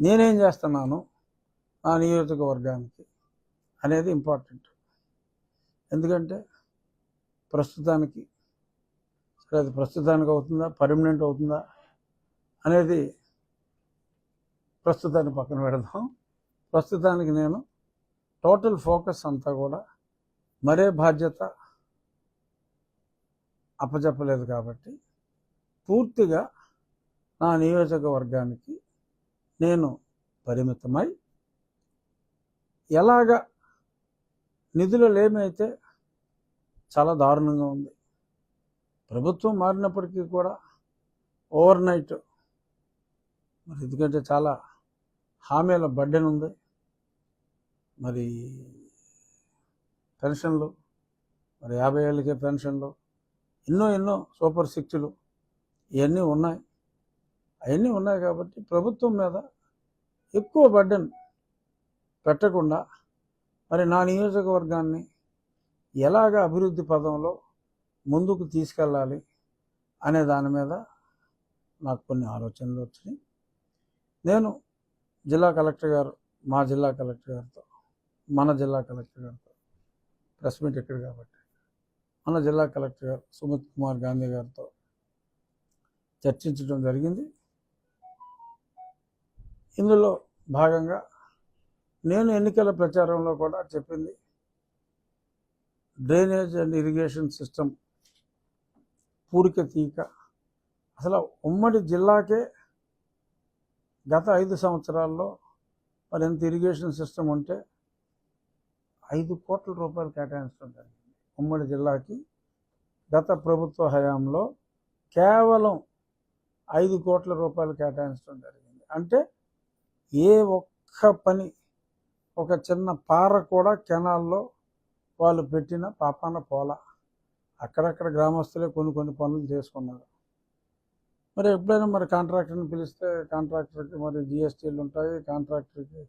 నేనేం చేస్తున్నాను నా నియోజకవర్గానికి అనేది ఇంపార్టెంట్ ఎందుకంటే ప్రస్తుతానికి సరే అది ప్రస్తుతానికి అవుతుందా పర్మనెంట్ అవుతుందా అనేది ప్రస్తుతాన్ని పక్కన పెడదాం. ప్రస్తుతానికి నేను టోటల్ ఫోకస్ అంతా కూడా మరే బాధ్యత అప్పచెప్పలేదు కాబట్టి పూర్తిగా నా నియోజకవర్గానికి నేను పరిమితమై ఎలాగ నిధులు లేమైతే చాలా దారుణంగా ఉంది. ప్రభుత్వం మారినప్పటికీ కూడా ఓవర్ నైట్ మరి ఎందుకంటే చాలా హామీల బడ్డెన్ ఉంది. మరి పెన్షన్లు మరి యాభై ఏళ్ళకే పెన్షన్లు ఎన్నో ఎన్నో సూపర్ శక్తులు ఇవన్నీ ఉన్నాయి. అవన్నీ ఉన్నాయి కాబట్టి ప్రభుత్వం మీద ఎక్కువ బడ్డెన్ పెట్టకుండా మరి నా నియోజకవర్గాన్ని ఎలాగ అభివృద్ధి పదంలో ముందుకు తీసుకెళ్ళాలి అనే దాని మీద నాకు కొన్ని ఆలోచనలు వచ్చినాయి. నేను జిల్లా కలెక్టర్ గారు మా జిల్లా కలెక్టర్ గారితో మన జిల్లా కలెక్టర్ గారితో ప్రెస్ మీట్ ఇక్కడ కాబట్టి మన జిల్లా కలెక్టర్ గారు సుమిత్ కుమార్ గాంధీ గారితో చర్చించడం జరిగింది. ఇందులో భాగంగా నేను ఎన్నికల ప్రచారంలో కూడా చెప్పింది డ్రైనేజ్ అండ్ ఇరిగేషన్ సిస్టమ్ పూరిక తీక అసలు ఉమ్మడి జిల్లాకే గత ఐదు సంవత్సరాల్లో మరి ఎంత ఇరిగేషన్ సిస్టమ్ ఉంటే ఐదు కోట్ల రూపాయలు కేటాయించడం జరిగింది ఉమ్మడి జిల్లాకి. గత ప్రభుత్వ హయాంలో కేవలం ఐదు కోట్ల రూపాయలు కేటాయించడం జరిగింది. అంటే ఏ ఒక్క పని ఒక చిన్న పార కూడా కెనాల్లో వాళ్ళు పెట్టిన పాపాన పోల. అక్కడక్కడ గ్రామస్తులే కొన్ని కొన్ని పనులు చేసుకున్నారు. మరి ఎప్పుడైనా మరి కాంట్రాక్టర్ని పిలిస్తే కాంట్రాక్టర్కి మరి జిఎస్టీలు ఉంటాయి కాంట్రాక్టర్కి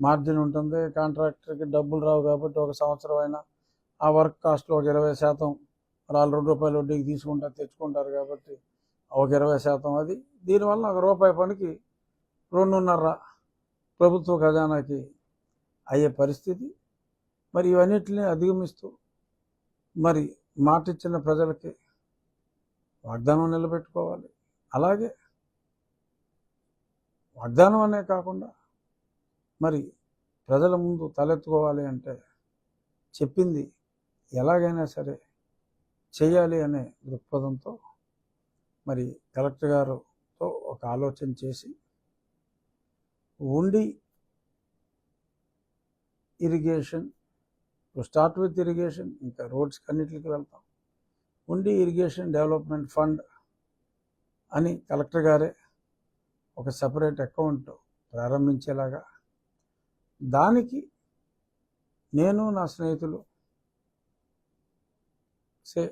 మార్జిన్ ఉంటుంది కాంట్రాక్టర్కి డబ్బులు రావు కాబట్టి ఒక సంవత్సరం అయినా ఆ వర్క్ కాస్ట్లో ఒక ఇరవై శాతం వాళ్ళు రెండు రూపాయలు వడ్డీకి తీసుకుంటారు తెచ్చుకుంటారు కాబట్టి ఒక ఇరవై శాతం అది. దీనివల్ల ఒక రూపాయి పనికి రెండున్నర ప్రభుత్వ ఖజానాకి అయ్యే పరిస్థితి మరి ఇవన్నిటిని అధిగమిస్తూ మరి మాట ఇచ్చిన ప్రజలకి వాగ్దానం నిలబెట్టుకోవాలి. అలాగే వాగ్దానం అనే కాకుండా మరి ప్రజల ముందు తలెత్తుకోవాలి అంటే చెప్పింది ఎలాగైనా సరే చేయాలి అనే దృక్పథంతో మరి కలెక్టర్ గారుతో ఒక ఆలోచన చేసి ఉండి ఇరిగేషన్ స్టార్ట్ విత్ ఇరిగేషన్ ఇంకా రోడ్స్కి అన్నిటికి వెళ్తాం. ఉండి ఇరిగేషన్ డెవలప్మెంట్ ఫండ్ అని కలెక్టర్ గారే ఒక సపరేట్ అకౌంట్ ప్రారంభించేలాగా దానికి నేను నా స్నేహితులు సే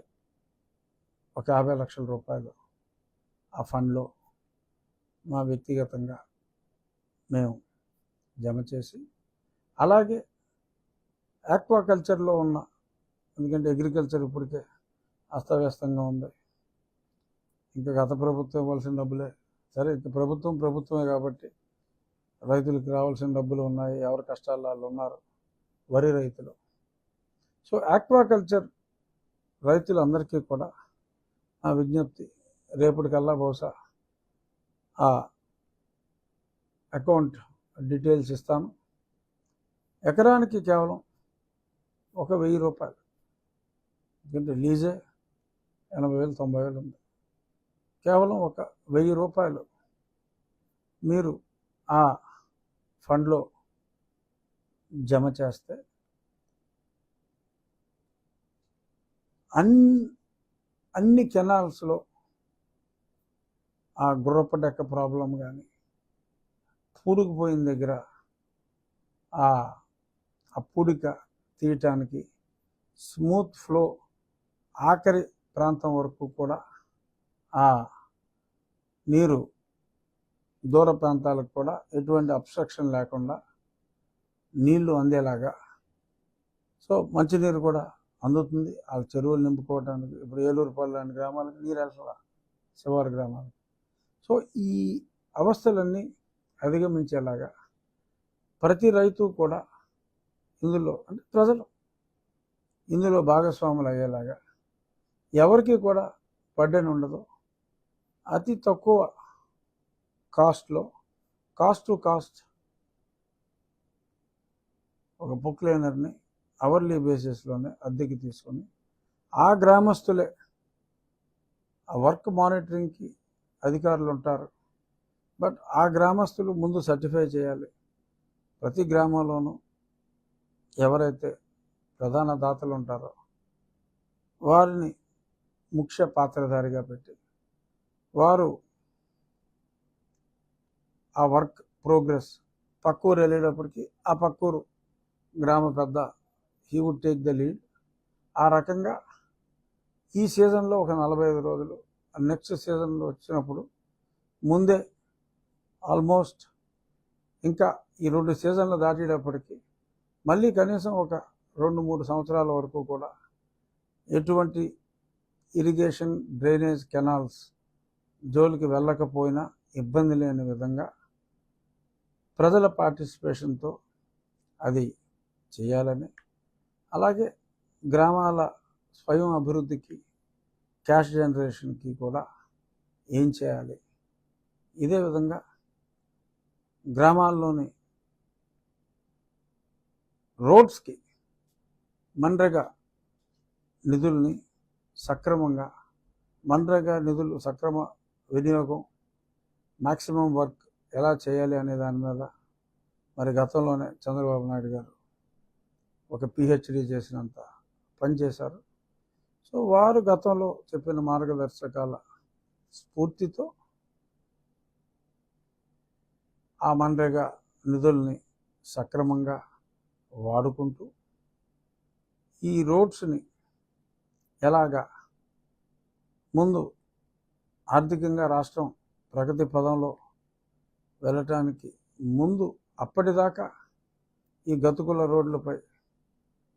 ఒక యాభై లక్షల రూపాయలు ఆ ఫండ్లో మా వ్యక్తిగతంగా మేము జమ చేసి అలాగే ఆక్వాకల్చర్లో ఉన్న ఎందుకంటే అగ్రికల్చర్ ఇప్పటికే అస్తవ్యస్తంగా ఉంది. ఇంకా గత ప్రభుత్వం ఇవ్వాల్సిన డబ్బులే. సరే ఇంకా ప్రభుత్వం ప్రభుత్వమే కాబట్టి రైతులకు రావాల్సిన డబ్బులు ఉన్నాయి. ఎవరి కష్టాలు వాళ్ళు ఉన్నారు? వరి రైతులు. సో ఆక్వాకల్చర్ రైతులందరికీ కూడా ఆ విజ్ఞప్తి రేపటికల్లా బహుశా ఆ అకౌంట్ డీటెయిల్స్ ఇస్తాను ఎకరానికి కేవలం ఒక వెయ్యి రూపాయలు. ఎందుకంటే లీజే ఎనభై వేలు తొంభై వేలు ఉంది. కేవలం ఒక వెయ్యి రూపాయలు మీరు ఆ ఫండ్లో జమ చేస్తే అన్ అన్ని కెనాల్స్లో ఆ గుర్రపడెక్క ప్రాబ్లం కానీ పూడుకుపోయిన దగ్గర ఆ ఆ పూడిక తీయటానికి స్మూత్ ఫ్లో ఆఖరి ప్రాంతం వరకు కూడా ఆ నీరు దూర ప్రాంతాలకు కూడా ఎటువంటి అబ్స్ట్రక్షన్ లేకుండా నీళ్ళు అందేలాగా. సో మంచినీరు కూడా అందుతుంది. ఆ చెరువులు నింపుకోవడానికి ఇప్పుడు ఏలూరుపల్లి లాంటి గ్రామాలకు నీరు వెళ్ళాల శివారు గ్రామాలకు. సో ఈ అవస్థలన్నీ అధిగమించేలాగా ప్రతి రైతు కూడా ఇందులో అంటే ప్రజలు ఇందులో భాగస్వాములు అయ్యేలాగా ఎవరికి కూడా బడ్డెన్ ఉండదు. అతి తక్కువ కాస్ట్లో కాస్ట్ టు కాస్ట్ ఒక బుక్ లేనర్ని అవర్లీ బేసిస్లోనే అద్దెకి తీసుకొని ఆ గ్రామస్తులే ఆ వర్క్ మానిటరింగ్కి అధికారులు ఉంటారు. బట్ ఆ గ్రామస్తులు ముందు సర్టిఫై చేయాలి. ప్రతి గ్రామంలోనూ ఎవరైతే ప్రధాన దాతలు ఉంటారో వారిని ముఖ్య పాత్రధారిగా పెట్టి వారు ఆ వర్క్ ప్రోగ్రెస్ పక్కూరు వెళ్ళేటప్పటికి ఆ పక్కూరు గ్రామ పెద్ద he would take the lead ఆ రకంగా ఈ సీజన్లో ఒక నలభై ఐదు రోజులు నెక్స్ట్ సీజన్లో వచ్చినప్పుడు ముందే ఆల్మోస్ట్ ఇంకా ఈ రెండు సీజన్లు దాటేటప్పటికీ మళ్ళీ కనీసం ఒక రెండు మూడు సంవత్సరాల వరకు కూడా ఎటువంటి ఇరిగేషన్ డ్రైనేజ్ కెనాల్స్ జోలికి వెళ్ళకపోయినా ఇబ్బంది లేని విధంగా ప్రజల పార్టిసిపేషన్తో అది చేయాలని అలాగే గ్రామాల స్వయం అభివృద్ధికి క్యాష్ జనరేషన్కి కూడా ఏం చేయాలి? ఇదే విధంగా గ్రామాల్లోని రోడ్స్కి మన్రగా నిధుల్ని సక్రమంగా మన్రగా నిధులు సక్రమ వినియోగం మ్యాక్సిమం వర్క్ ఎలా చేయాలి అనే దాని మీద మరి గతంలోనే చంద్రబాబు నాయుడు గారు ఒక పిహెచ్డి చేసినంత పనిచేశారు సో వారు గతంలో చెప్పిన మార్గదర్శకాల స్ఫూర్తితో ఆ మనరేగా నిధుల్ని సక్రమంగా వాడుకుంటూ ఈ రోడ్స్ని ఎలాగా ముందు ఆర్థికంగా రాష్ట్రం ప్రగతి పదంలో వెళ్ళటానికి ముందు అప్పటిదాకా ఈ గతుకుల రోడ్లపై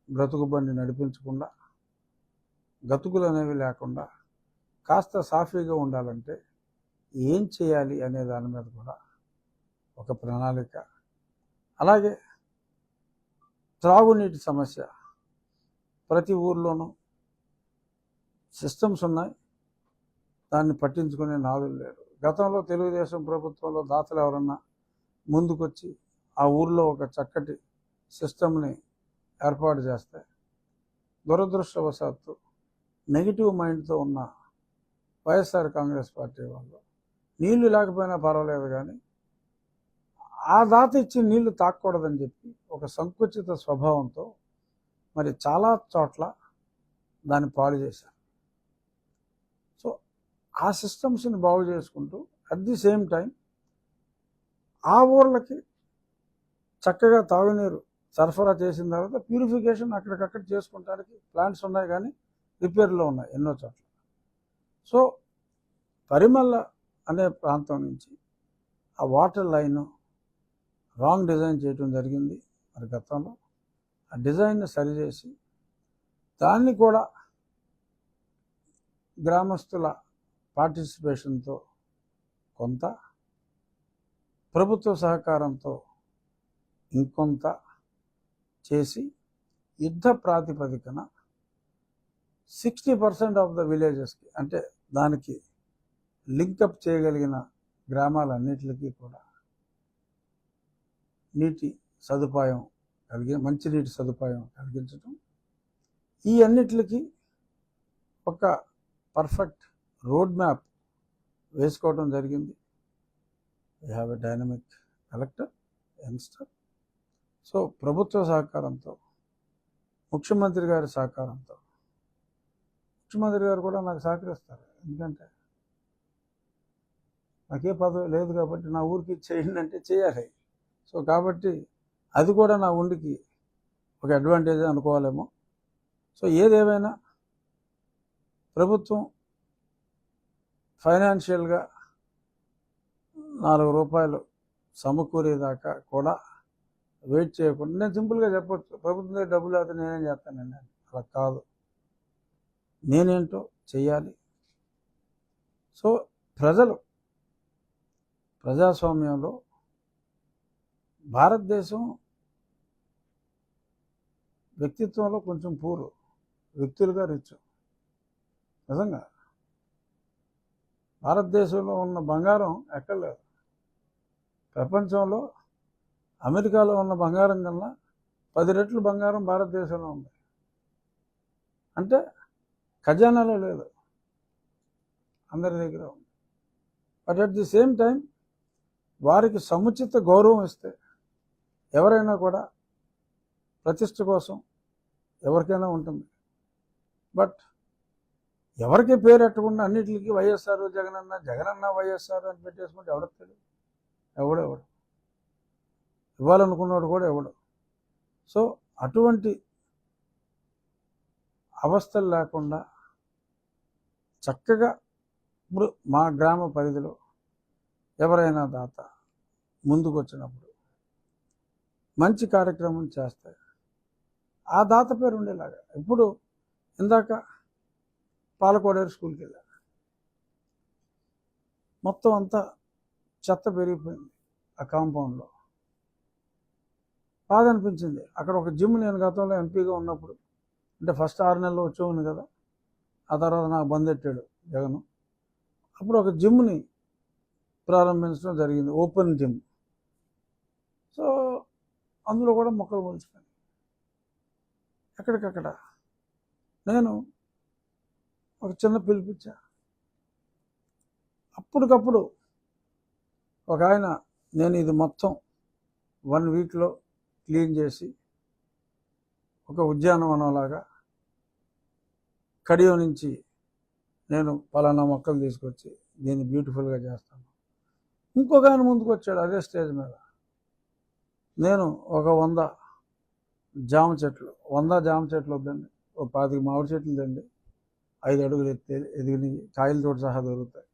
బ్రతుకు బండి నడిపించకుండా గతుకులు అనేవి లేకుండా కాస్త సాఫీగా ఉండాలంటే ఏం చేయాలి అనే దాని మీద కూడా ఒక ప్రణాళిక. అలాగే త్రాగునీటి సమస్య. ప్రతి ఊర్లోనూ సిస్టమ్స్ ఉన్నాయి. దాన్ని పట్టించుకునే నాదులు లేరు. గతంలో తెలుగుదేశం ప్రభుత్వంలో దాతలు ఎవరన్నా ముందుకొచ్చి ఆ ఊర్లో ఒక చక్కటి సిస్టమ్ని ఏర్పాటు చేస్తే దురదృష్టవశాత్తు నెగిటివ్ మైండ్తో ఉన్న వైఎస్ఆర్ కాంగ్రెస్ పార్టీ వాళ్ళు నీళ్ళు లేకపోయినా పర్వాలేదు కానీ ఆ దాత ఇచ్చిన నీళ్ళు తాకూడదని చెప్పి ఒక సంకుచిత స్వభావంతో మరి చాలా చోట్ల దాన్ని పాడు చేశారు. సో ఆ సిస్టమ్స్ని బాగు చేసుకుంటూ అట్ ది సేమ్ టైం ఆ ఊర్లకి చక్కగా తాగునీరు సరఫరా చేసిన తర్వాత ప్యూరిఫికేషన్ అక్కడికక్కడ చేసుకుంటానికి ప్లాంట్స్ ఉన్నాయి కానీ రిపేర్లో ఉన్నాయి ఎన్నో చోట్ల. సో పరిమళ అనే ప్రాంతం నుంచి ఆ వాటర్ లైను రాంగ్ డిజైన్ చేయటం జరిగింది మరి గతంలో. ఆ డిజైన్ని సరిచేసి దాన్ని కూడా గ్రామస్తుల పార్టిసిపేషన్తో కొంత ప్రభుత్వ సహకారంతో ఇంకొంత చేసి యుద్ధ ప్రాతిపదికన సిక్స్టీ పర్సెంట్ ఆఫ్ ద విలేజెస్కి అంటే దానికి లింకప్ చేయగలిగిన గ్రామాలన్నిటికీ కూడా నీటి సదుపాయం కలిగి మంచినీటి సదుపాయం కలిగించటం. ఈ అన్నిటికి ఒక పర్ఫెక్ట్ రోడ్ మ్యాప్ వేసుకోవడం జరిగింది. We have a dynamic collector youngster so ప్రభుత్వ సహకారంతో ముఖ్యమంత్రి గారి సహకారంతో. ముఖ్యమంత్రి గారు కూడా నాకు సహకరిస్తారు. ఎందుకంటే నాకే పదవి లేదు కాబట్టి నా ఊరికి చేయండి అంటే చేయాలి. సో కాబట్టి అది కూడా నా ఉండికి ఒక అడ్వాంటేజ్ అనుకోవాలేమో. సో ఏదేమైనా ప్రభుత్వం ఫైనాన్షియల్గా నాలుగు రూపాయలు సమకూరేదాకా కూడా వెయిట్ చేయకుండా నేను సింపుల్గా చెప్పొచ్చు ప్రభుత్వం దగ్గర డబ్బులు అయితే నేనేం చేస్తానండి అలా కాదు. నేనేంటో చెయ్యాలి. సో ప్రజలు ప్రజాస్వామ్యంలో భారతదేశం వ్యక్తిత్వంలో కొంచెం పూరు వ్యక్తులుగా రిచ్. నిజంగా. భారతదేశంలో ఉన్న బంగారం ఎక్కర్లేదు ప్రపంచంలో అమెరికాలో ఉన్న బంగారం కన్నా పది రెట్లు బంగారం భారతదేశంలో ఉంది. అంటే ఖజానాలో లేదు. అందరి దగ్గర ఉంది. But at the same time వారికి సముచిత గౌరవం ఇస్తే ఎవరైనా కూడా ప్రతిష్ట కోసం ఎవరికైనా ఉంటుంది. బట్ ఎవరికి పేరు ఎట్టకుండా అన్నిటికీ వైఎస్ఆర్ జగనన్న జగనన్న వైఎస్ఆర్ అని పెట్టేసుకుంటే ఎవరికి తెలియదు? ఎవడు ఇవ్వాలనుకున్నాడు కూడా ఎవడు? సో అటువంటి అవస్థలు లేకుండా చక్కగా ఇప్పుడు మా గ్రామ పరిధిలో ఎవరైనా దాత ముందుకు వచ్చినప్పుడు మంచి కార్యక్రమం చేస్తాయి. ఆ దాత పేరు ఉండేలాగా. ఇప్పుడు ఇందాక పాలకోడేరు స్కూల్కి వెళ్ళా మొత్తం అంతా చెత్త పెరిగిపోయింది ఆ కాంపౌండ్లో. బాధ అనిపించింది. అక్కడ ఒక జిమ్ నేను గతంలో ఎంపీగా ఉన్నప్పుడు అంటే ఫస్ట్ ఆరు నెలలు వచ్చేవాడిని కదా ఆ తర్వాత నాకు బందెట్టాడు జగను జగన్. అప్పుడు ఒక జిమ్ని ప్రారంభించడం జరిగింది ఓపెన్ జిమ్. అందులో కూడా మొక్కలు మొలుచుకొని ఎక్కడికక్కడ. నేను ఒక చిన్న పిలిపించా. అప్పటికప్పుడు ఒక ఆయన నేను ఇది మొత్తం వన్ వీక్లో క్లీన్ చేసి ఒక ఉద్యానవనంలాగా కడియం నుంచి నేను పలానా మొక్కలు తీసుకొచ్చి దీన్ని బ్యూటిఫుల్గా చేస్తాను. ఇంకొక ఆయన ముందుకు వచ్చాడు అదే స్టేజ్ మీద. నేను ఒక వంద జామ చెట్లు వంద జామ చెట్లు వద్దండి. ఒక పాతిక మామిడి చెట్లు తండి ఐదు అడుగులు ఎత్తే ఎదిగినాయి కాయలతో సహా దొరుకుతాయి.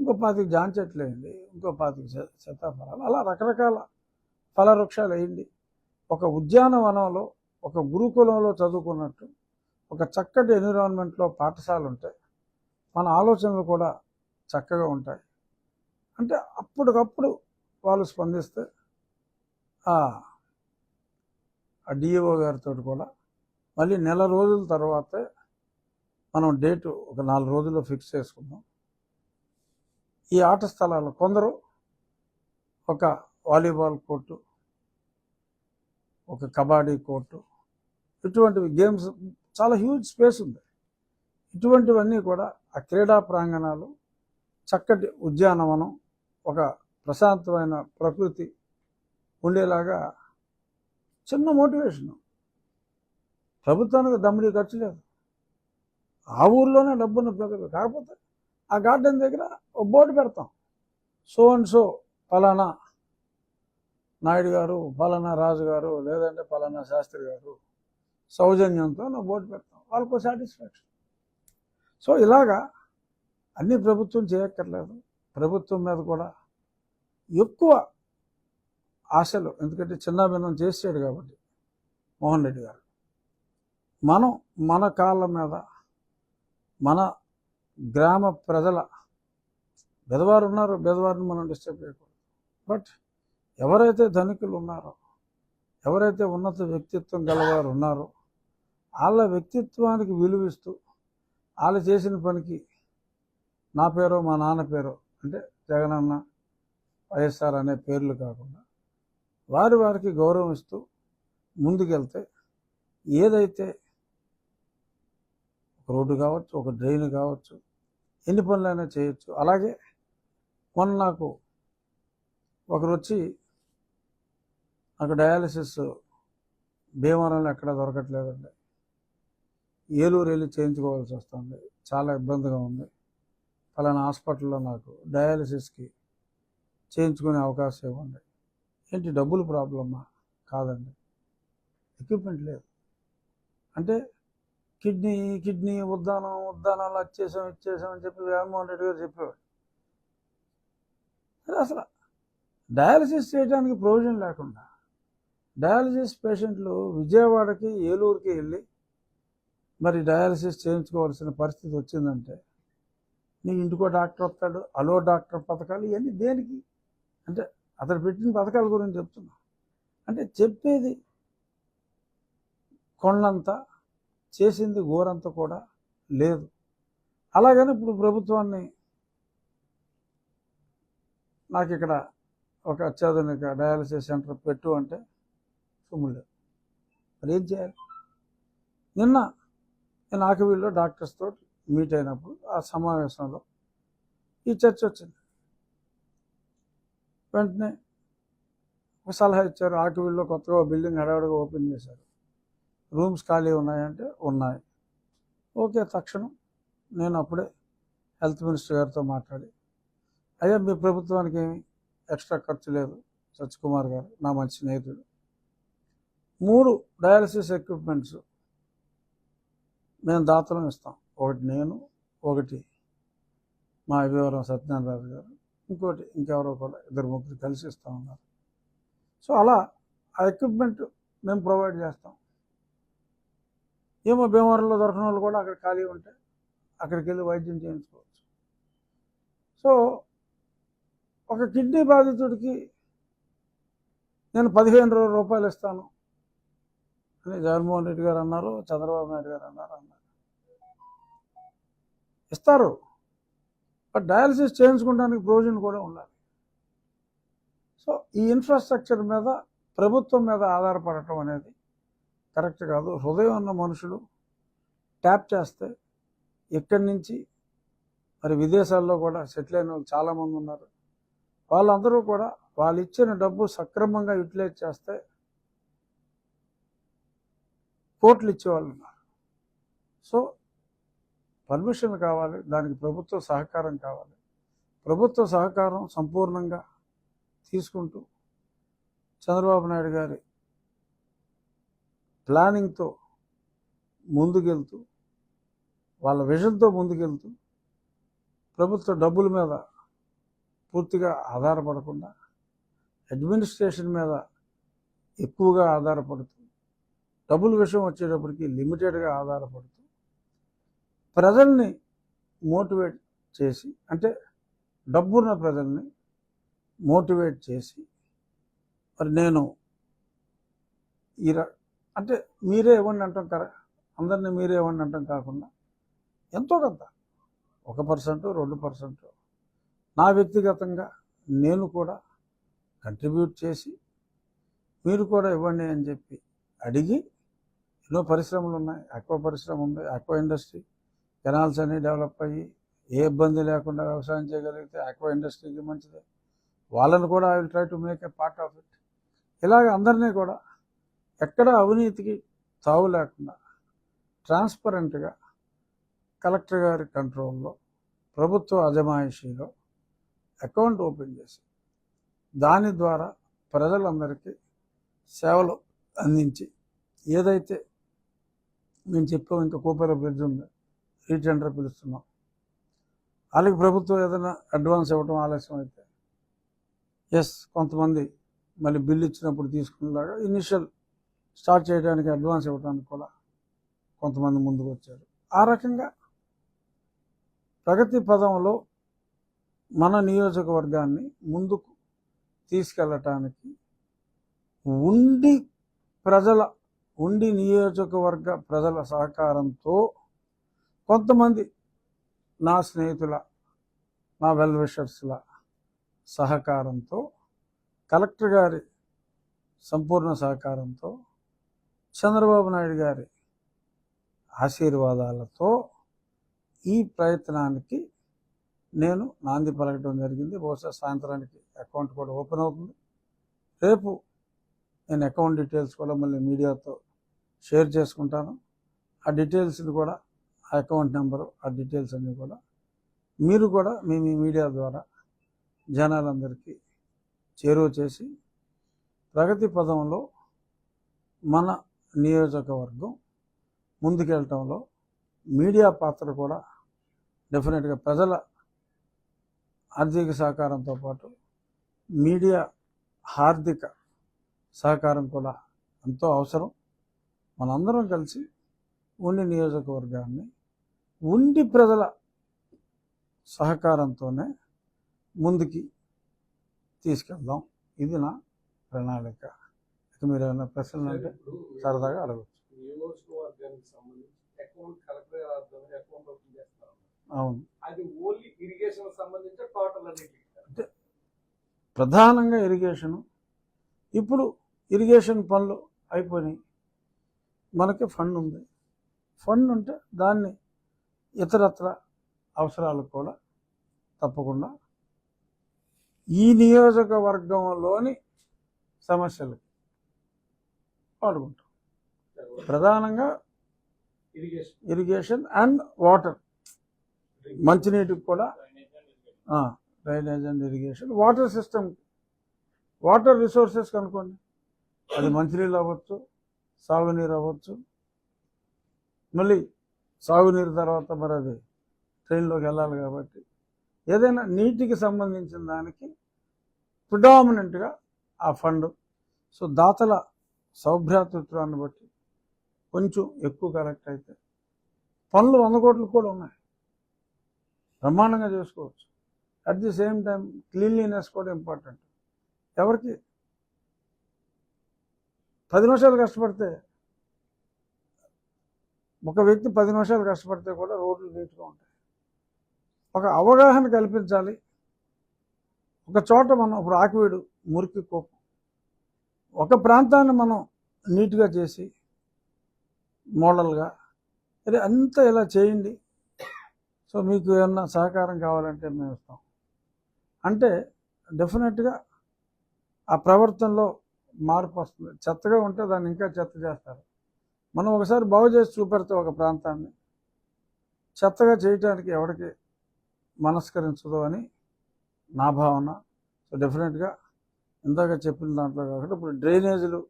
ఇంకో పాతిక జామ చెట్లు వేయండి ఇంకో పాతిక శ- శతాఫలాలు అలా రకరకాల ఫల వృక్షాలు వేయండి. ఒక ఉద్యానవనంలో ఒక గురుకులంలో చదువుకున్నట్టు ఒక చక్కటి ఎన్విరాన్మెంట్లో పాఠశాలలు ఉంటాయి. మన ఆలోచనలు కూడా చక్కగా ఉంటాయి. అంటే అప్పటికప్పుడు వాళ్ళు స్పందిస్తే ఆ డిఓ గారితో కూడా మళ్ళీ నెల రోజుల తర్వాత మనం డేటు ఒక నాలుగు రోజుల్లో ఫిక్స్ చేసుకుందాం. ఈ ఆట స్థలాలు కొందరు ఒక వాలీబాల్ కోర్టు ఒక కబడ్డీ కోర్టు ఇటువంటివి గేమ్స్ చాలా హ్యూజ్ స్పేస్ ఉంది. ఇటువంటివన్నీ కూడా ఆ క్రీడా ప్రాంగణాలు చక్కటి ఉద్యానవనం ఒక ప్రశాంతమైన ప్రకృతి ఉండేలాగా చిన్న మోటివేషన్. ప్రభుత్వానికి దమ్ముడి ఖర్చు లేదు. ఆ ఊర్లోనే డబ్బును కాకపోతే ఆ గార్డెన్ దగ్గర ఒక బోర్డు పెడతాం. సో అండ్ సో ఫలానా నాయుడు గారు ఫలానా రాజు గారు లేదంటే ఫలానా శాస్త్రి గారు సౌజన్యంతో నా బోర్డు పెడతాం. వాళ్ళకు సాటిస్ఫాక్షన్. సో ఇలాగా అన్ని ప్రభుత్వం చేయక్కర్లేదు. ప్రభుత్వం మీద కూడా ఎక్కువ ఆశలు. ఎందుకంటే చిన్నాభిన్నం చేసాడు కాబట్టి మోహన్ రెడ్డి గారు. మనం మన కాళ్ళ మీద మన గ్రామ ప్రజల బెదవారు ఉన్నారు బెదవారిని మనం డిస్టర్బ్ చేయకూడదు. బట్ ఎవరైతే ధనికులు ఉన్నారో ఎవరైతే ఉన్నత వ్యక్తిత్వం గలవారు ఉన్నారో వాళ్ళ వ్యక్తిత్వానికి విలువిస్తూ వాళ్ళు చేసిన పనికి నా పేరు మా నాన్న పేరు అంటే జగనన్న వైఎస్ఆర్ అనే పేర్లు కాకుండా వారి వారికి గౌరవం ఇస్తూ ముందుకెళ్తే ఏదైతే ఒక రోడ్డు కావచ్చు ఒక డ్రైన్ కావచ్చు ఎన్ని పనులైనా చేయొచ్చు. అలాగే మొన్న నాకు ఒకరు వచ్చి నాకు డయాలసిస్ భీమవరంలో ఎక్కడ దొరకట్లేదండి. ఏలూరు వెళ్ళి చేయించుకోవాల్సి వస్తుంది. చాలా ఇబ్బందిగా ఉంది. ఫలానా హాస్పిటల్లో నాకు డయాలసిస్కి చేయించుకునే అవకాశం ఇవ్వండి. ఏంటి డబ్బులు ప్రాబ్లమా? కాదండి. ఎక్విప్మెంట్ లేదు. అంటే కిడ్నీ కిడ్నీ ఉద్దానం ఉద్దానాలు వచ్చేసాం ఇచ్చేసాం అని చెప్పి జగన్మోహన్ రెడ్డి గారు చెప్పేవాడు అసలు డయాలసిస్ చేయడానికి ప్రొవిజన్ లేకుండా డయాలసిస్ పేషెంట్లు విజయవాడకి ఏలూరుకి వెళ్ళి మరి డయాలసిస్ చేయించుకోవాల్సిన పరిస్థితి వచ్చిందంటే నీ ఇంటికో డాక్టర్ వస్తాడు అలో డాక్టర్ పథకాలు ఇవన్నీ దేనికి? అంటే అతను పెట్టిన పథకాల గురించి చెప్తున్నా. అంటే చెప్పేది కొండంత చేసింది ఘోరంతా కూడా లేదు. అలాగని ఇప్పుడు ప్రభుత్వాన్ని నాకు ఇక్కడ ఒక అత్యాధునిక డయాలసిస్ సెంటర్ పెట్టు అంటే సొమ్ము లేదు. మరి ఏం చేయాలి? నిన్న నేను ఆకవీల్లో డాక్టర్స్ తోటి మీట్ అయినప్పుడు ఆ సమావేశంలో ఈ చర్చ వచ్చింది. వెంటనే ఒక సలహా ఇచ్చారు. ఆకవీల్లో కొత్తగా బిల్డింగ్ హడావుడిగా ఓపెన్ చేశారు. రూమ్స్ ఖాళీ ఉన్నాయంటే ఉన్నాయి. ఓకే తక్షణం నేను అప్పుడే హెల్త్ మినిస్టర్ గారితో మాట్లాడి అయ్యా మీ ప్రభుత్వానికి ఏమి ఎక్స్ట్రా ఖర్చు లేదు. సత్యకుమార్ గారు నా మంచి స్నేహితుడు. మూడు డయాలసిస్ ఎక్విప్మెంట్స్ మేము దాతలం ఇస్తాం. ఒకటి నేను ఒకటి మా అభివరం సత్యనారాయణ గారు. ఇంకోటి ఇంకెవరో కూడా ఇద్దరు ముగ్గురు కలిసి ఇస్తా ఉన్నారు. సో అలా ఆ ఎక్విప్మెంట్ మేము ప్రొవైడ్ చేస్తాం. ఏమో భీమవరంలో దొరకని వాళ్ళు కూడా అక్కడ ఖాళీ ఉంటే అక్కడికి వెళ్ళి వైద్యం చేయించుకోవచ్చు. సో ఒక కిడ్నీ బాధితుడికి నేను పదిహేను రూపాయలు ఇస్తాను అని జగన్మోహన్ రెడ్డి గారు అన్నారు చంద్రబాబు నాయుడు గారు అన్నారు అన్నారు. ఇస్తారు. డయాలసిస్ చేయించుకోవడానికి ప్రయోజనం కూడా ఉండాలి. సో ఈ ఇన్ఫ్రాస్ట్రక్చర్ మీద ప్రభుత్వం మీద ఆధారపడటం అనేది కరెక్ట్ కాదు. హృదయం ఉన్న మనుషులు ట్యాప్ చేస్తే ఎక్కడి నుంచి మరి విదేశాల్లో కూడా సెటిల్ అయిన వాళ్ళు చాలామంది ఉన్నారు. వాళ్ళందరూ కూడా వాళ్ళు ఇచ్చిన డబ్బు సక్రమంగా యూటిలైజ్ చేస్తే కోట్లు ఇచ్చేవాళ్ళు ఉన్నారు. సో పర్మిషన్ కావాలి దానికి ప్రభుత్వ సహకారం కావాలి. ప్రభుత్వ సహకారం సంపూర్ణంగా తీసుకుంటూ చంద్రబాబు నాయుడు గారి ప్లానింగ్తో ముందుకెళ్తూ వాళ్ళ విజన్తో ముందుకెళ్తూ ప్రభుత్వ డబ్బుల మీద పూర్తిగా ఆధారపడకుండా అడ్మినిస్ట్రేషన్ మీద ఎక్కువగా ఆధారపడుతూ డబ్బుల విషయం వచ్చేటప్పటికి లిమిటెడ్గా ఆధారపడుతూ ప్రజల్ని మోటివేట్ చేసి అంటే డబ్బున్న ప్రజల్ని మోటివేట్ చేసి మరి నేను ఈ అంటే మీరే ఇవ్వండి అంటాం కదా అందరినీ మీరే ఇవ్వండి అంటాం కాకుండా ఎంతో కొంత ఒక పర్సెంట్ రెండు పర్సెంట్ నా వ్యక్తిగతంగా నేను కూడా కంట్రిబ్యూట్ చేసి మీరు కూడా ఇవ్వండి అని చెప్పి అడిగి ఎన్నో పరిశ్రమలు ఉన్నాయి ఎక్కువ పరిశ్రమ ఉంది ఎక్కువ ఇండస్ట్రీ కెనాల్స్ అన్నీ డెవలప్ అయ్యి ఏ ఇబ్బంది లేకుండా వ్యవసాయం చేయగలిగితే ఎక్కువ ఇండస్ట్రీకి మంచిదే. వాళ్ళని కూడా I will try to make a part of it. ఇలాగ అందరినీ కూడా ఎక్కడ అవినీతికి తావు లేకుండా ట్రాన్స్పరెంట్గా కలెక్టర్ గారి కంట్రోల్లో ప్రభుత్వ అజమాయిషీలో అకౌంట్ ఓపెన్ చేసి దాని ద్వారా ప్రజలందరికీ సేవలు అందించి ఏదైతే మేము చెప్పాం ఇంకా కూపర బ్రిడ్జ్ ఉందో ఈ టెండర్ పిలుస్తున్నాం. వాళ్ళకి ప్రభుత్వం ఏదైనా అడ్వాన్స్ ఇవ్వటం ఆలస్యం అయితే ఎస్ కొంతమంది మళ్ళీ బిల్లు ఇచ్చినప్పుడు తీసుకునేలాగా ఇనిషియల్ స్టార్ట్ చేయడానికి అడ్వాన్స్ ఇవ్వడానికి కూడా కొంతమంది ముందుకు వచ్చారు. ఆ రకంగా ప్రగతి పదంలో మన నియోజకవర్గాన్ని ముందుకు తీసుకెళ్ళటానికి ఉండి ప్రజల ఉండి నియోజకవర్గ ప్రజల సహకారంతో కొంతమంది నా స్నేహితుల నా వెల్ విషర్స్ల సహకారంతో కలెక్టర్ గారి సంపూర్ణ సహకారంతో చంద్రబాబు నాయుడు గారి ఆశీర్వాదాలతో ఈ ప్రయత్నానికి నేను నాంది పలకడం జరిగింది. బహుశా సాయంత్రానికి అకౌంట్ కూడా ఓపెన్ అవుతుంది. రేపు నేను అకౌంట్ డీటెయిల్స్ కూడా మళ్ళీ మీడియాతో షేర్ చేసుకుంటాను. ఆ డీటెయిల్స్ని కూడా ఆ అకౌంట్ నెంబరు ఆ డీటెయిల్స్ అన్నీ కూడా మీరు కూడా మీ ఈ మీడియా ద్వారా జనాలందరికీ చేరువ చేసి ప్రగతి పదంలో మన నియోజకవర్గం ముందుకెళ్ళటంలో మీడియా పాత్ర కూడా డెఫినెట్గా ప్రజల ఆర్థిక సహకారంతో పాటు మీడియా ఆర్థిక సహకారం కూడా ఎంతో అవసరం. మనందరం కలిసి ఉండి నియోజకవర్గాన్ని ఉండి ప్రజల సహకారంతోనే ముందుకి తీసుకెళ్దాం. ఇది నా ప్రణాళిక. ఇక మీరు ఏమైనా ప్రశ్నలు అంటే సరదాగా అడగచ్చు. అవును. అది ఓన్లీ ఇరిగేషన్ సంబంధించి టోటల్ అన్నిటికీ ప్రధానంగా ఇరిగేషను. ఇప్పుడు ఇరిగేషన్ పనులు అయిపోయినాయి. మనకి ఫండ్ ఉంది. ఫండ్ ఉంటే దాన్ని ఇతరత్ర అవసరాలకు కూడా తప్పకుండా ఈ నియోజకవర్గంలోని సమస్యలు వాడుకుంటాం ప్రధానంగా ఇరిగేషన్ అండ్ వాటర్. మంచినీటికి కూడా drainage and irrigation. Water system water resources కనుక్కోండి. అది మంచినీళ్ళు అవ్వచ్చు సాగునీరు అవ్వచ్చు. మళ్ళీ సాగునీరు తర్వాత మరి అది ట్రైన్లోకి వెళ్ళాలి కాబట్టి ఏదైనా నీటికి సంబంధించిన దానికి ప్రిడామినెంట్గా ఆ ఫండ్ సో దాతల సౌభ్రాతృత్వాన్ని బట్టి కొంచెం ఎక్కువ కరెక్ట్ అయితే పనులు వంద కోట్లు కూడా ఉన్నాయి. బ్రహ్మాండంగా చేసుకోవచ్చు. At the same time cleanliness కూడా ఇంపార్టెంట్ ఎవరికి పది నిమిషాలు కష్టపడితే ఒక వ్యక్తి పది నిమిషాలు కష్టపడితే కూడా రోడ్లు నీట్గా ఉంటాయి. ఒక అవగాహన కల్పించాలి. ఒక చోట మనం ఇప్పుడు ఆకువేడు మురికి కోపం. ఒక ప్రాంతాన్ని మనం నీట్గా చేసి మోడల్గా అదే అంతా ఇలా చేయండి. సో మీకు ఏమన్నా సహకారం కావాలంటే మేము ఇస్తాం. అంటే డెఫినెట్గా ఆ ప్రవర్తనలో మార్పు వస్తుంది. చెత్తగా ఉంటే దాన్ని ఇంకా చెత్త చేస్తారు. మనం ఒకసారి బాగు చేసి చూపెడితే ఒక ప్రాంతాన్ని చెత్తగా చేయటానికి ఎవరికి మనస్కరించదు అని నా భావన. సో డెఫినెట్గా ఇందాక చెప్పిన దాంట్లో కాకుండా ఇప్పుడు డ్రైనేజీలు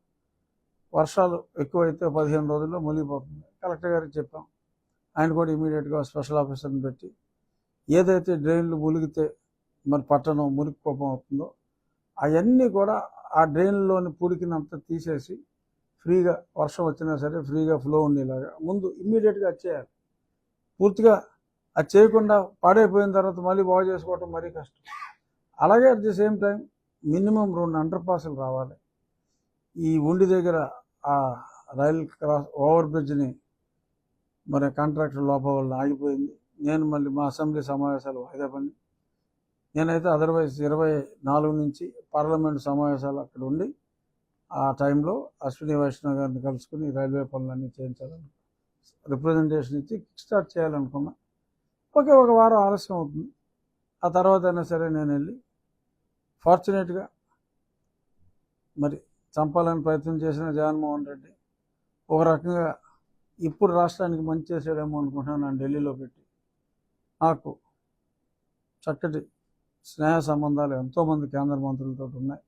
వర్షాలు ఎక్కువైతే పదిహేను రోజుల్లో మునిగిపోతుంది. కలెక్టర్ గారికి చెప్పాం. ఆయన కూడా ఇమీడియట్గా స్పెషల్ ఆఫీసర్ని పెట్టి ఏదైతే డ్రైన్లు మునిగితే మరి పట్టణం మురికి కోపం అవుతుందో అవన్నీ కూడా ఆ డ్రైన్లోని పూరికినంత తీసేసి ఫ్రీగా వర్షం వచ్చినా సరే ఫ్రీగా ఫ్లో ఉండేలాగా ముందు ఇమ్మీడియట్గా చేయాలి. పూర్తిగా అది చేయకుండా పాడైపోయిన తర్వాత మళ్ళీ బాగు చేసుకోవటం మరీ కష్టం. అలాగే at the same time minimum రెండు అండర్ పాసులు రావాలి. ఈ ఉండి దగ్గర ఆ రైల్ క్రాస్ ఓవర్ బ్రిడ్జ్ని మరి కాంట్రాక్టర్ లోపం వల్ల ఆగిపోయింది. నేను మళ్ళీ మా అసెంబ్లీ సమావేశాలు వాయిదా పని నేనైతే అదర్వైజ్ ఇరవై నాలుగు నుంచి పార్లమెంట్ సమావేశాలు అక్కడ ఉండి ఆ టైంలో అశ్విని వైష్ణవ్ గారిని కలుసుకుని రైల్వే పనులన్నీ చేయించాలని రిప్రజెంటేషన్ ఇచ్చి కిక్ స్టార్ట్ చేయాలనుకున్నా. ఓకే ఒక వారం ఆలస్యం అవుతుంది. ఆ తర్వాత అయినా సరే నేను వెళ్ళి ఫార్చునేట్గా మరి చంపాలని ప్రయత్నం చేసిన జగన్మోహన్ రెడ్డి ఒక రకంగా ఇప్పుడు రాష్ట్రానికి మంచి చేసాడేమో అనుకుంటున్నాను నన్ను ఢిల్లీలో పెట్టి. నాకు చక్కటి స్నేహ సంబంధాలు ఎంతోమంది కేంద్ర మంత్రులతో ఉన్నాయి.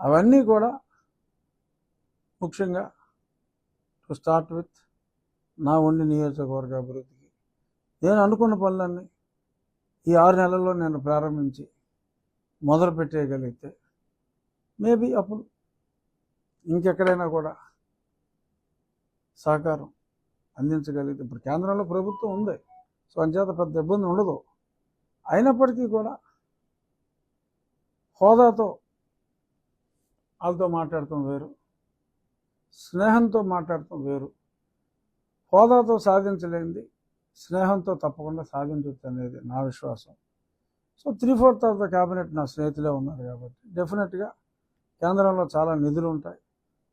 అవన్నీ కూడా ముఖ్యంగా టు స్టార్ట్ విత్ నా ఉండి నియోజకవర్గ అభివృద్ధికి. నేను అనుకున్న పనులన్నీ ఈ ఆరు నెలల్లో నేను ప్రారంభించి మొదలు పెట్టేయగలిగితే మేబీ అప్పుడు ఇంకెక్కడైనా కూడా సహకారం అందించగలిగితే. ఇప్పుడు కేంద్రంలో ప్రభుత్వం ఉంది సో అంచేత పెద్ద ఇబ్బంది ఉండదు. అయినప్పటికీ కూడా హోదాతో వాళ్ళతో మాట్లాడటం వేరు స్నేహంతో మాట్లాడటం వేరు. హోదాతో సాధించలేనిది స్నేహంతో తప్పకుండా సాధించవచ్చు అనేది నా విశ్వాసం. So three fourth of the cabinet నా స్నేహితులే ఉన్నారు కాబట్టి డెఫినెట్గా కేంద్రంలో చాలా నిధులు ఉంటాయి.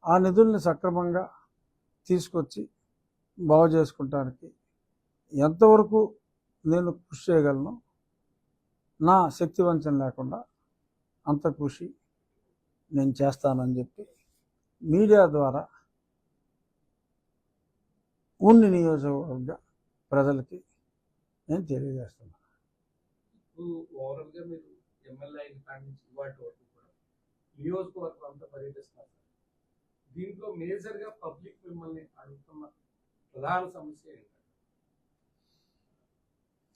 ఆ నిధుల్ని సక్రమంగా తీసుకొచ్చి బాగు చేసుకుంటానికి ఎంతవరకు నేను కృషి చేయగలను? నా శక్తి వంచన లేకుండా అంత కృషి నేను చేస్తానని చెప్పి మీడియా ద్వారా ఉండి నియోజకవర్గ ప్రజలకి నేను తెలియజేస్తున్నాను. ఇప్పుడు ఓవరాల్గా మీరు ఎమ్మెల్యే అయిన కాడి నుంచి ఇవాటి వరకు కూడా నియోజకవర్గం అంతా పర్యటిస్తున్నారు. సార్. దీంట్లో మేజర్గా పబ్లిక్ మిమ్మల్ని అడుగుతున్న ప్రధాన సమస్య ఏంటంటే?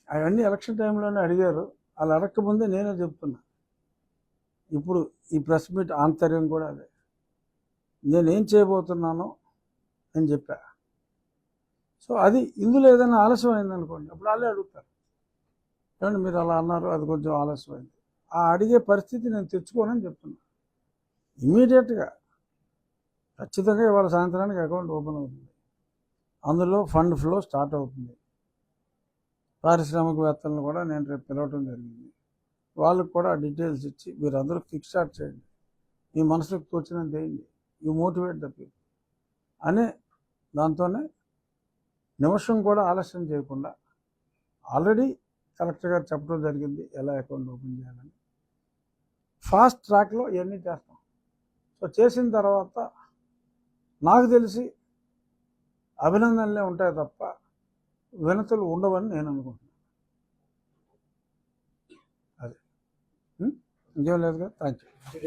అవన్నీ ఎలక్షన్ టైంలోనే అడిగారు. వాళ్ళు అడగకముందే నేనే చెప్తున్నా. ఇప్పుడు ఈ ప్రెస్ మీట్ ఆంతర్యం కూడా అదే. నేనేం చేయబోతున్నానో అని చెప్పా. సో అది ఇందులో ఏదైనా ఆలస్యం అయిందనుకోండి అప్పుడు వాళ్ళే అడుగుతారు. ఏమండి మీరు అలా అన్నారు అది కొంచెం ఆలస్యమైంది. ఆ అడిగే పరిస్థితి నేను తెచ్చుకోనని చెప్తున్నా. ఇమీడియట్గా ఖచ్చితంగా ఇవాళ సాయంత్రానికి అకౌంట్ ఓపెన్ అవుతుంది. అందులో ఫండ్ ఫ్లో స్టార్ట్ అవుతుంది. పారిశ్రామికవేత్తలను కూడా నేను రేపు పిలవటం జరిగింది. వాళ్ళకు కూడా డీటెయిల్స్ ఇచ్చి మీరు అందరూ కిక్ స్టార్ట్ చేయండి. మీ మనసుకు తోచినంత వేయండి యూ మోటివేట్ ద పీపుల్ అనే దాంతోనే నిమిషం కూడా ఆలస్యం చేయకుండా ఆల్రెడీ కలెక్టర్ గారు చెప్పడం జరిగింది ఎలా అకౌంట్ ఓపెన్ చేయాలని. ఫాస్ట్ ట్రాక్లో ఇవన్నీ చేస్తాం. సో చేసిన తర్వాత నాకు తెలిసి అభినందనలే ఉంటాయి తప్ప వినతులు ఉండవని నేను అనుకుంటున్నాను. అదే. ఇంకేం లేదు కదా? Thank you